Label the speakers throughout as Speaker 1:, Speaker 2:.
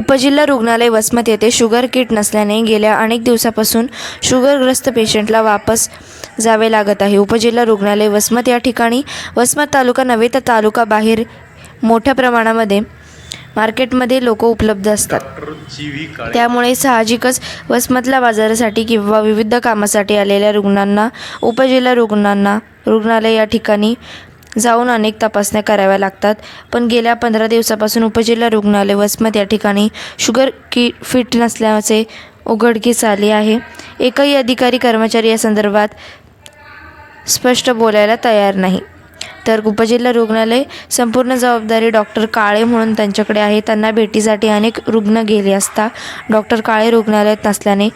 Speaker 1: उपजिल्हा रुग्णालय वसमत येथे शुगर किट नसल्याने गेल्या अनेक दिवसापासून शुगरग्रस्त पेशंटला वापस जावे लागत आहे. उपजिल्हा रुग्णालय वसमत या ठिकाणी वसमत तालुका नव्हे तर तालुका बाहेर मोठ्या प्रमाणामध्ये मार्केटमध्ये लोक उपलब्ध असतात. त्यामुळे साहजिकच वसमतला बाजारासाठी किंवा विविध कामासाठी आलेल्या रुग्णांना उपजिल्हा रुग्णांना रुग्णालय या ठिकाणी जाऊन अनेक तपासण्या कराव्या लागतात. पण गेल्या पंधरा दिवसापासून उपजिल्हा रुग्णालय वसमत या ठिकाणी शुगर की फिट नसल्याचे उघडकीस आले आहे. एकही अधिकारी कर्मचारी या संदर्भात स्पष्ट बोलायला तयार नाही. तर उपजिल्हा रुग्णालय संपूर्ण जबाबदारी डॉक्टर काळे म्हणून त्यांच्याकडे आहे. त्यांना भेटीसाठी अनेक रुग्ण गेले असता डॉक्टर काळे रुग्णालयात नसल्याने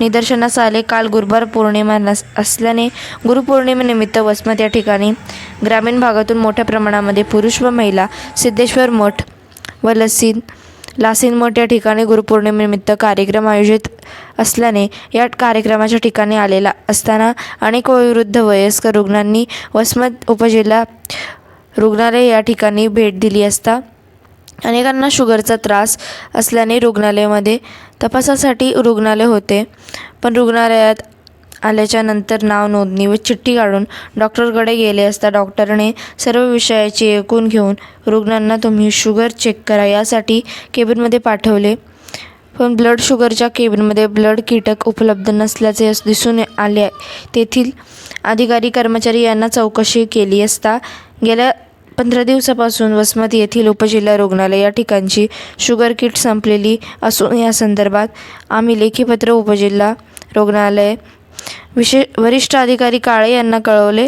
Speaker 1: निदर्शनास आले. काल गुरुवार पौर्णिमा नस असल्याने गुरुपौर्णिमेनिमित्त वसमत या ठिकाणी ग्रामीण भागातून मोठ्या प्रमाणामध्ये पुरुष व महिला सिद्धेश्वर मठ व लसीन लासीन मठ या ठिकाणी गुरुपौर्णिमेनिमित्त कार्यक्रम आयोजित असल्याने या कार्यक्रमाच्या ठिकाणी आलेला असताना अनेक वयोवृद्ध वयस्कर रुग्णांनी वसमत उपजिल्हा रुग्णालय या ठिकाणी भेट दिली असता अनेकांना शुगरचा त्रास असल्याने रुग्णालयामध्ये तपासासाठी रुग्णालय होते. पण रुग्णालयात आल्याच्यानंतर नाव नोंदणी व चिठ्ठी काढून डॉक्टरकडे गेले असता डॉक्टरने सर्व विषयाची ऐकून घेऊन रुग्णांना तुम्ही शुगर चेक करा यासाठी केबिनमध्ये पाठवले. पण ब्लड शुगरच्या केबिनमध्ये ब्लड कीटक उपलब्ध नसल्याचे दिसून आले. तेथील अधिकारी कर्मचारी यांना चौकशी केली असता गेल्या पंधरा दिवसापासून वसमत येथील उपजिल्हा रुग्णालय या ठिकाणची शुगर किट संपलेली असून या संदर्भात आम्ही लेखीपत्र उपजिल्हा रुग्णालय विशे वरिष्ठ अधिकारी काळे यांना कळवले.